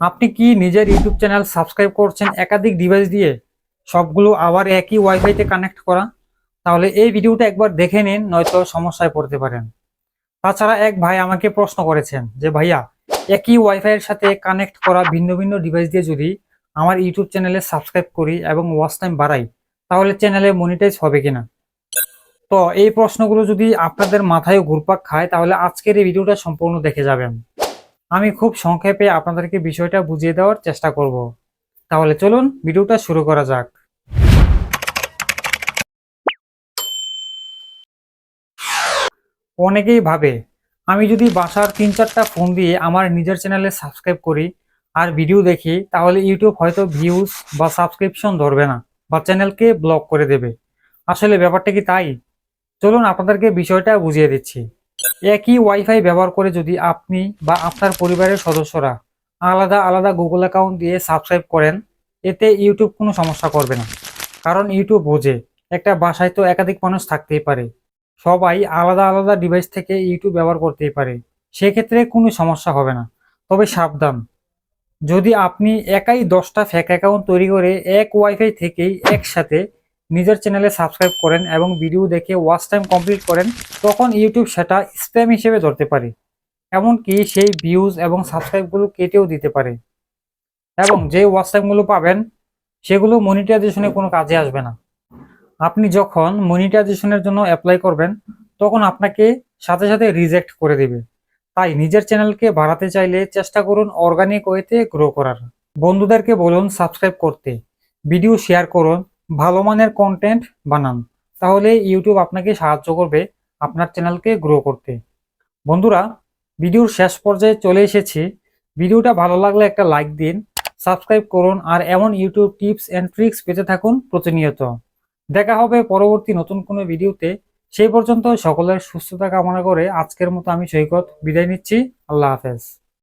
আপনি কি নিজের ইউটিউব চ্যানেল সাবস্ক্রাইব করছেন একাধিক ডিভাইস দিয়ে? সবগুলো আবার একই ওয়াইফাইতে কানেক্ট করা? তাহলে এই ভিডিওটা একবার দেখে নিন, নয়তো সমস্যায় পড়তে পারেন। তাছাড়া এক ভাই আমাকে প্রশ্ন করেছেন যে, ভাইয়া, একই ওয়াইফাইয়ের সাথে কানেক্ট করা ভিন্ন ভিন্ন ডিভাইস দিয়ে যদি আমার ইউটিউব চ্যানেলে সাবস্ক্রাইব করি এবং ওয়াচ টাইম বাড়াই, তাহলে চ্যানেলে মনিটাইজ হবে কিনা? তো এই প্রশ্নগুলো যদি আপনাদের মাথায় ঘুরপাক খায়, তাহলে আজকের এই ভিডিওটা সম্পূর্ণ দেখে যাবেন। আমি খুব সংক্ষেপে আপনাদেরকে বিষয়টা বুঝিয়ে দেওয়ার চেষ্টা করব। তাহলে চলুন ভিডিওটা শুরু করা যাক। অনেকেই ভাবে, আমি যদি বাসার তিন চারটা ফোন দিয়ে আমার নিজের চ্যানেলে সাবস্ক্রাইব করি আর ভিডিও দেখি, তাহলে ইউটিউব হয়তো ভিউজ বা সাবস্ক্রিপশন ধরবে না বা চ্যানেলকে ব্লক করে দেবে। আসলে ব্যাপারটা কি তাই? চলুন আপনাদেরকে বিষয়টা বুঝিয়ে দিচ্ছি। একই ওয়াইফাই ব্যবহার করে যদি আপনি বা আপনার পরিবারের সদস্যরা আলাদা আলাদা গুগল অ্যাকাউন্ট দিয়ে সাবস্ক্রাইব করেন, এতে ইউটিউব কোনো সমস্যা করবে না। কারণ ইউটিউব বোঝে একটা বাসায় তো একাধিক মানুষ থাকতেই পারে। সবাই আলাদা আলাদা ডিভাইস থেকে ইউটিউব ব্যবহার করতেই পারে। সেক্ষেত্রে কোনো সমস্যা হবে না। তবে সাবধান। যদি আপনি একাই দশটা ফেক অ্যাকাউন্ট তৈরি করে এক ওয়াইফাই থেকেই একসাথে নিজের চ্যানেলে সাবস্ক্রাইব করেন এবং ভিডিও দেখে ওয়াচ টাইম কমপ্লিট করেন, তখন ইউটিউব সেটা স্প্যাম হিসেবে ধরতে পারে। এমনকি সেই ভিউজ এবং সাবস্ক্রাইবগুলো কেটেও দিতে পারে। এবং যে ওয়াচ টাইমগুলো পাবেন, সেগুলো মনিটাইজেশনে কোনো কাজে আসবে না। আপনি যখন মনিটাইজেশনের জন্য অ্যাপ্লাই করবেন, তখন আপনাকে সাথে সাথে রিজেক্ট করে দেবে। তাই নিজের চ্যানেলকে বাড়াতে চাইলে চেষ্টা করুন অর্গানিক ওয়েতে গ্রো করার। বন্ধুদেরকে বলুন সাবস্ক্রাইব করতে। ভিডিও শেয়ার করুন। ভালো মানের কন্টেন্ট বানান, তাহলে ইউটিউব আপনাকে সাহায্য করবে আপনার চ্যানেলকে গ্রো করতে। বন্ধুরা ভিডিওর শেষ পর্যায়ে চলে এসেছি। ভিডিওটা ভালো লাগলে একটা লাইক দিন সাবস্ক্রাইব করুন, আর এমন ইউটিউব টিপস অ্যান্ড ট্রিক্স পেতে থাকুন প্রতিনিয়ত। দেখা হবে পরবর্তী নতুন কোনো ভিডিওতে সেই পর্যন্ত সকলের সুস্থতা কামনা করে আজকের মতো আমি সৈকত বিদায় নিচ্ছি। আল্লাহ হাফেজ।